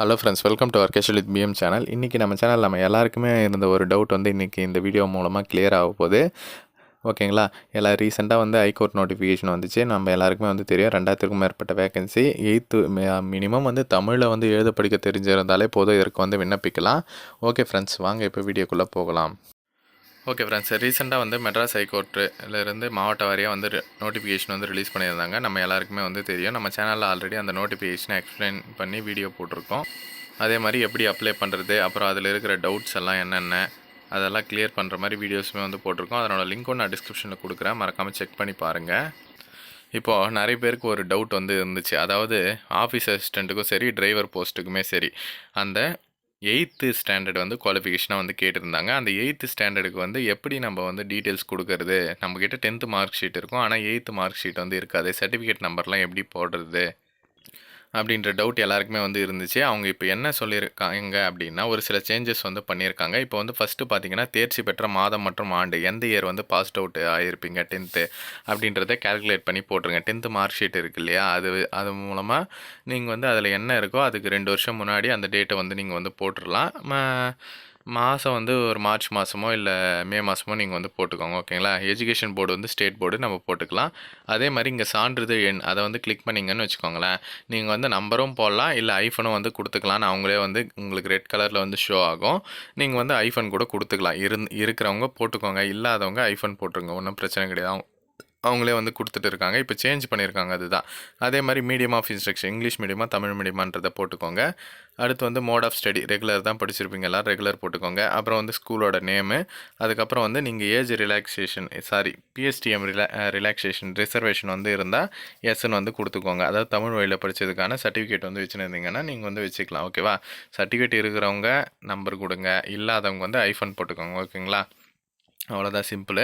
Hello friends welcome to அர்கேஷல் with PM channel இன்றைக்கி நம்ம சேனல் நம்ம எல்லாருக்குமே இருந்த ஒரு டவுட் வந்து இன்றைக்கி இந்த வீடியோ மூலமாக கிளியர் ஆக போகுது. ஓகேங்களா எல்லாம் ரீசெண்டாக வந்து ஹைகோர்ட் நோட்டிஃபிகேஷன் வந்துச்சு. நம்ம எல்லாருக்குமே வந்து தெரியும் ரெண்டாயிரத்துக்கும் மேற்பட்ட வேகன்சி எயித்து மினிமம் வந்து தமிழில் வந்து எழுத படிக்க தெரிஞ்சிருந்தாலே போதும் இதற்கு வந்து விண்ணப்பிக்கலாம். ஓகே ஃப்ரெண்ட்ஸ் வாங்க இப்போ வீடியோக்குள்ளே போகலாம். ஓகே ஃப்ரெண்ட்ஸ் ரீசெண்டாக வந்து மெட்ராஸ் ஹைகோர்ட்டுலேருந்து மாவட்ட வாரியாக வந்து நோட்டிஃபிகேஷன் வந்து ரிலீஸ் பண்ணியிருந்தாங்க. நம்ம எல்லாருக்குமே வந்து தெரியும். நம்ம சேனலில் ஆல்ரெடி அந்த நோட்டிஃபிகேஷனை எக்ஸ்பிளைன் பண்ணி வீடியோ போட்டிருக்கோம். அதே மாதிரி எப்படி அப்ளை பண்ணுறது அப்புறம் அதில் இருக்கிற டவுட்ஸ் எல்லாம் என்னென்ன அதெல்லாம் கிளியர் பண்ணுற மாதிரி வீடியோஸுமே வந்து போட்டிருக்கோம். அதனோட லிங்க்கும் நான் டிஸ்கிரிப்ஷனில் கொடுக்குறேன். மறக்காமல் செக் பண்ணி பாருங்கள் இப்போது நிறைய பேருக்கு ஒரு டவுட் வந்து இருந்துச்சு. அதாவது ஆஃபீஸ் அசிஸ்டண்ட்டுக்கும் சரி டிரைவர் போஸ்ட்டுக்குமே சரி அந்த எயித்து ஸ்டாண்டர்ட் வந்து குவாலிஃபிகேஷனாக வந்து கேட்டிருந்தாங்க. அந்த எயித்து ஸ்டாண்டர்டுக்கு வந்து எப்படி நம்ம வந்து டீட்டெயில்ஸ் கொடுக்கறது? நம்மக்கிட்ட டென்த்து மார்க் ஷீட் இருக்கும். ஆனால் எயித்து மார்க் ஷீட் வந்து இருக்காது. சர்டிஃபிகேட் நம்பர்லாம் எப்படி போடுறது? அப்படின்ற டவுட் எல்லாருக்குமே வந்து இருந்துச்சு. அவங்க இப்போ என்ன சொல்லியிருக்காங்க அப்படின்னா ஒரு சில சேஞ்சஸ் வந்து பண்ணியிருக்காங்க. இப்போ வந்து ஃபஸ்ட்டு பார்த்தீங்கன்னா தேர்ச்சி பெற்ற மாதம் மற்றும் ஆண்டு எந்த இயர் வந்து பாஸ்ட் அவுட் ஆகியிருப்பீங்க டென்த்து அப்படின்றத கால்குலேட் பண்ணி போட்டுருங்க. டென்த்து மார்க் ஷீட் இருக்கு இல்லையா? அது அது மூலமாக நீங்கள் வந்து அதில் என்ன இருக்கோ அதுக்கு ரெண்டு வருஷம் முன்னாடி அந்த டேட்டை வந்து நீங்கள் வந்து போட்டுடலாம் மாதம் வந்து ஒரு மார்ச் மாதமோ இல்லை மே மாதமோ நீங்கள் வந்து போட்டுக்கோங்க ஓகேங்களா? எஜுகேஷன் போர்டு வந்து ஸ்டேட் போர்டு நம்ம போட்டுக்கலாம். அதே மாதிரி இங்கே சான்றிதழ் எண் அதை வந்து கிளிக் பண்ணிங்கன்னு வச்சுக்கோங்களேன். நீங்கள் வந்து நம்பரும் போடலாம் இல்லை ஐஃபனும் வந்து கொடுத்துக்கலாம்னு அவங்களே வந்து உங்களுக்கு ரெட் கலரில் வந்து ஷோ ஆகும். நீங்கள் வந்து ஐஃபோன் கூட கொடுத்துக்கலாம். இருந் இருக்கிறவங்க போட்டுக்கோங்க இல்லாதவங்க ஐஃபோன் போட்டுருங்க. ஒன்றும் பிரச்சனை கிடையாது. அவங்களே வந்து கொடுத்துட்டு இருக்காங்க. இப்போ சேஞ்ச் பண்ணியிருக்காங்க அதுதான். அதே மாதிரி மீடியம் ஆஃப் இன்ஸ்ட்ரக்ஷன் இங்கிலீஷ் மீடியமாக தமிழ் மீடியமான்றதை போட்டுக்கோங்க. அடுத்து வந்து மோட் ஆஃப் ஸ்டடி ரெகுலர் தான் படிச்சிருப்பீங்க எல்லாம் ரெகுலர் போட்டுக்கோங்க. அப்புறம் வந்து ஸ்கூலோட நேமு அதுக்கப்புறம் வந்து நீங்கள் ஏஜ் ரிலாக்ஸேஷன் சாரி பிஎஸ்டிஎம் ரிலா ரிலாக்ஸேஷன் ரிசர்வேஷன் வந்து இருந்தால் எஸ்ன்னு வந்து கொடுத்துக்கோங்க. அதாவது தமிழ் வழியில் படித்ததுக்கான சர்டிஃபிகேட் வந்து வச்சுருந்தீங்கன்னா நீங்கள் வந்து வச்சுக்கலாம். ஓகேவா சர்டிஃபிகேட் இருக்கிறவங்க நம்பர் கொடுங்க. இல்லாதவங்க வந்து ஐஃபோன் போட்டுக்கோங்க. ஓகேங்களா அவ்வளோதான் சிம்பிள்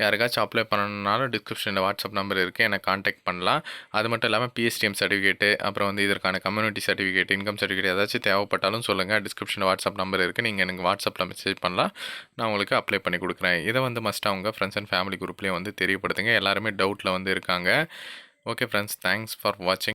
யாருக்காச்சும் அப்ளை பண்ணணுன்னாலும் டிஸ்கிரிப்ஷனில் வாட்ஸ்அப் நம்பர் இருக்குது என்னை காண்டாக்ட் பண்ணலாம். அது மட்டும் இல்லாமல் பிஎஸ்டிஎம் சர்டிஃபிகேட்டு அப்புறம் வந்து இதற்கான கம்யூனிட்டி சர்டிஃபிகேட் இன்கம் சர்டிஃபிகேட் ஏதாச்சும் தேவைப்பட்டாலும் சொல்லுங்கள் டிஸ்கிரிப்ஷனில் வாட்ஸ்அப் நம்பர் இருக்குது நீங்கள் எனக்கு வாட்ஸ்அப்பில் மெசேஜ் பண்ணலாம். நான் உங்களுக்கு அப்ளை பண்ணி கொடுக்குறேன். இதை வந்து மஸ்ட் அவங்க ஃப்ரெண்ட்ஸ் அண்ட் ஃபேமிலி குரூப்லேயும் வந்து தெரியப்படுத்துங்க. எல்லாருமே டவுட்டில் வந்து இருக்காங்க. ஓகே ஃப்ரெண்ட்ஸ் தேங்க்ஸ் ஃபார் வாட்சிங்